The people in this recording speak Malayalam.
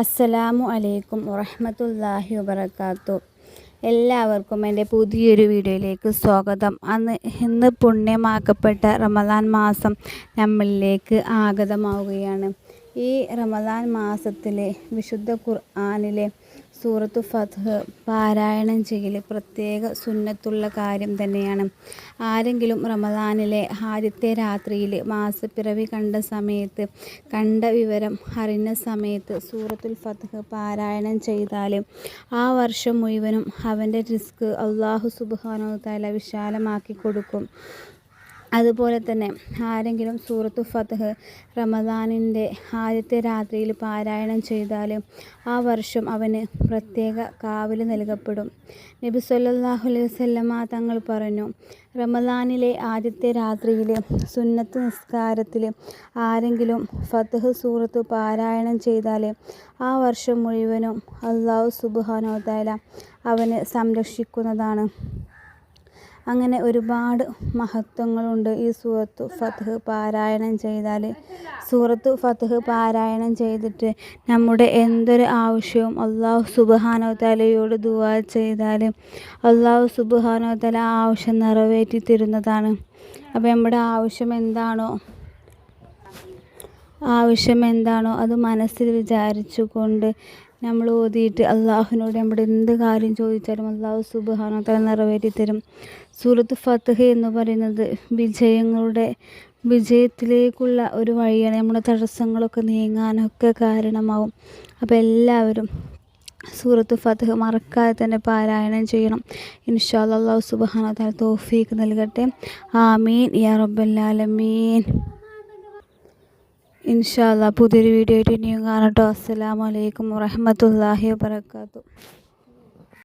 അസ്സലാമു അലൈക്കും വറഹ്മത്തുള്ളാഹി വബർക്കാത്തു എല്ലാവർക്കും എന്റെ പുതിയൊരു വീഡിയോയിലേക്ക് സ്വാഗതം. അന്ന് ഇന്ന് പുണ്യമാക്കപ്പെട്ട റമദാൻ മാസം നമ്മളിലേക്ക് ആഗതമാവുകയാണ്. ഈ റമദാൻ മാസത്തിലെ വിശുദ്ധ ഖുർആാനിലെ സൂറത്തു ഫത്ഹ് പാരായണം ചെയ്യൽ പ്രത്യേക സുന്നത്തുള്ള കാര്യം തന്നെയാണ്. ആരെങ്കിലും റമദാനിലെ ആദ്യത്തെ രാത്രിയിൽ മാസപ്പിറവി കണ്ട സമയത്ത് കണ്ട വിവരം അറിഞ്ഞ സമയത്ത് സൂറത്തുൽ ഫത്ഹ് പാരായണം ചെയ്താൽ ആ വർഷം മുഴുവനും അവന്റെ റിസ്ക് അള്ളാഹു സുബാനോ തല വിശാലമാക്കി കൊടുക്കും. അതുപോലെ തന്നെ ആരെങ്കിലും സൂറത്തു ഫത്ഹ് റമദാനിന്റെ ആദ്യത്തെ രാത്രിയിൽ പാരായണം ചെയ്താൽ ആ വർഷം അവന് പ്രത്യേക കാവൽ നൽകപ്പെടും. നബി സല്ലല്ലാഹു അലൈഹി വസല്ലമ തങ്ങൾ പറഞ്ഞു റമദാനിലെ ആദ്യത്തെ രാത്രിയിൽ സുന്നത്ത് നിസ്കാരത്തിൽ ആരെങ്കിലും ഫത്ഹ് സൂറത്ത് പാരായണം ചെയ്താൽ ആ വർഷം മുഴുവനും അള്ളാഹു സുബ്ഹാനഹു തആല അവനെ സംരക്ഷിക്കുന്നതാണ്. അങ്ങനെ ഒരുപാട് മഹത്വങ്ങളുണ്ട്. ഈ സൂറത്തു ഫത്ഹ് പാരായണം ചെയ്താൽ സൂറത്തു ഫത്ഹ് പാരായണം ചെയ്തിട്ട് നമ്മുടെ എന്തൊരു ആവശ്യവും അള്ളാഹു സുബ്ഹാനഹു തലയോട് ദുവാ ചെയ്താൽ അള്ളാഹു സുബ്ഹാനഹു തല ആവശ്യം നിറവേറ്റി തരുന്നതാണ് അപ്പോൾ നമ്മുടെ ആവശ്യം എന്താണോ ആവശ്യം എന്താണോ അത് മനസ്സിൽ വിചാരിച്ചുകൊണ്ട് നമ്മൾ ഓതിയിട്ട് അള്ളാഹുവിനോട് നമ്മുടെ എന്ത് കാര്യം ചോദിച്ചാലും അള്ളാഹു സുബ്ഹാനഹു തആല നിറവേറ്റി തരും സൂറത്ത് ഫത്തഹ എന്ന് പറയുന്നത് വിജയങ്ങളുടെ വിജയത്തിലേക്കുള്ള ഒരു വഴിയാണ്. നമ്മുടെ തടസ്സങ്ങളൊക്കെ നീങ്ങാനൊക്കെ കാരണമാവും. അപ്പോൾ എല്ലാവരും സൂറത്ത് ഫത്ഹ് മറക്കാതെ തന്നെ പാരായണം ചെയ്യണം. ഇൻഷാ അള്ളാഹു സുബ്ഹാനഹു തആല തൗഫീഖ് നൽകട്ടെ. ആമീൻ. യാ റബ്ബൽ ഇൻഷാ അല്ലാ പുതിയൊരു വീഡിയോ ആയിട്ട് ഇനിയും കാണട്ടോ. അസ്സലാമു അലൈക്കും വറഹ്മത്തുള്ളാഹി വബറകാതുഹു.